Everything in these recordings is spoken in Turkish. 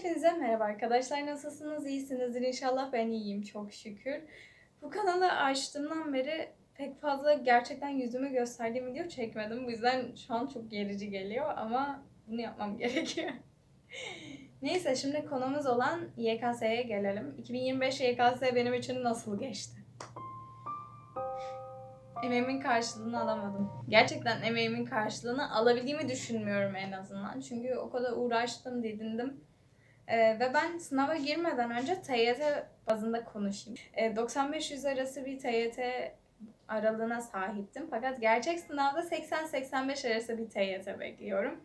Hepinize merhaba arkadaşlar. Nasılsınız? İyisinizdir inşallah. Ben iyiyim çok şükür. Bu kanalı açtığımdan beri pek fazla gerçekten yüzümü gösterdiğim video çekmedim. Bu yüzden şu an çok gerici geliyor ama bunu yapmam gerekiyor. Neyse şimdi konumuz olan YKS'ye gelelim. 2025 YKS benim için nasıl geçti? Emeğimin karşılığını alamadım. Gerçekten emeğimin karşılığını alabildiğimi düşünmüyorum en azından. Çünkü o kadar uğraştım, didindim. Ee, ve ben sınava girmeden önce TYT bazında konuşayım. Ee, 95-100 arası bir TYT aralığına sahiptim. Fakat gerçek sınavda 80-85 arası bir TYT bekliyorum.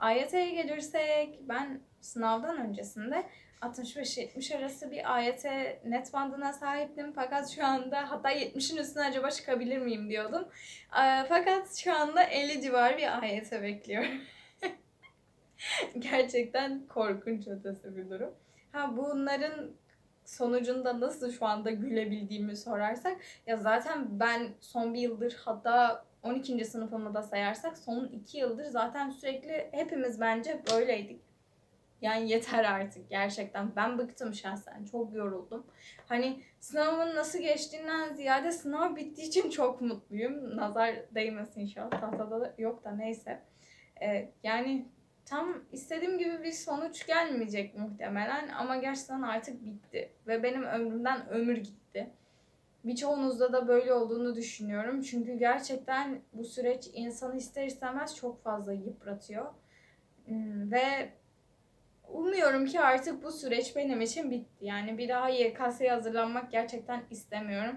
AYT'ye gelirsek ben sınavdan öncesinde 65-70 arası bir AYT net bandına sahiptim. Fakat şu anda hatta 70'in üstüne acaba çıkabilir miyim diyordum. Ee, fakat şu anda 50 civarı bir AYT bekliyorum. Gerçekten korkunç ötesi bir durum. Ha bunların sonucunda nasıl şu anda gülebildiğimi sorarsak ya zaten ben son bir yıldır hatta 12. sınıfımı da sayarsak son 2 yıldır zaten sürekli hepimiz bence böyleydik. Yani yeter artık gerçekten. Ben bıktım şahsen. Çok yoruldum. Hani sınavın nasıl geçtiğinden ziyade sınav bittiği için çok mutluyum. Nazar değmesin inşallah. Tahtada da yok da neyse. Ee, yani tam istediğim gibi bir sonuç gelmeyecek muhtemelen ama gerçekten artık bitti ve benim ömrümden ömür gitti. Birçoğunuzda da böyle olduğunu düşünüyorum. Çünkü gerçekten bu süreç insanı ister istemez çok fazla yıpratıyor. Hmm, Ve umuyorum ki artık bu süreç benim için bitti. Yani bir daha YKS'ye hazırlanmak gerçekten istemiyorum.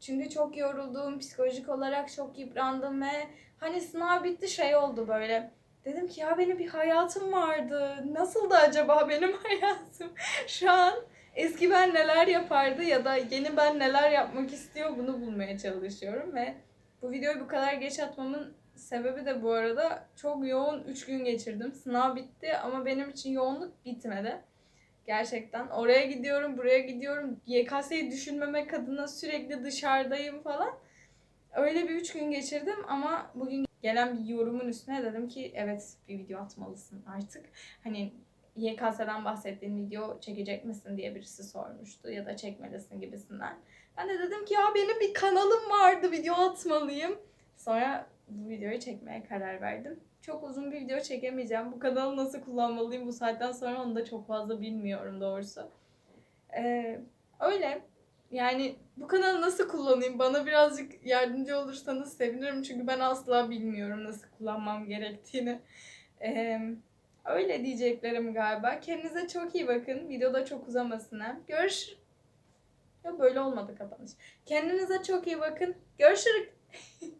Çünkü çok yoruldum, psikolojik olarak çok yıprandım ve hani sınav bitti şey oldu böyle. Dedim ki ya benim bir hayatım vardı. Nasıldı acaba benim hayatım? Şu an eski ben neler yapardı ya da yeni ben neler yapmak istiyor bunu bulmaya çalışıyorum ve bu videoyu bu kadar geç atmamın sebebi de bu arada çok yoğun 3 gün geçirdim. Sınav bitti ama benim için yoğunluk bitmedi. Gerçekten oraya gidiyorum, buraya gidiyorum. YKS'yi düşünmemek adına sürekli dışarıdayım falan. Öyle bir 3 gün geçirdim ama bugün gelen bir yorumun üstüne dedim ki evet bir video atmalısın artık. Hani YKS'den bahsettiğin video çekecek misin diye birisi sormuştu ya da çekmelisin gibisinden. Ben de dedim ki ya benim bir kanalım vardı video atmalıyım. Sonra bu videoyu çekmeye karar verdim. Çok uzun bir video çekemeyeceğim. Bu kanalı nasıl kullanmalıyım bu saatten sonra onu da çok fazla bilmiyorum doğrusu. Ee, öyle. Yani bu kanalı nasıl kullanayım? Bana birazcık yardımcı olursanız sevinirim. Çünkü ben asla bilmiyorum nasıl kullanmam gerektiğini. Ee, öyle diyeceklerim galiba. Kendinize çok iyi bakın. Videoda çok uzamasın hem. Görüş... Ya böyle olmadı kapanış. Kendinize çok iyi bakın. Görüşürüz.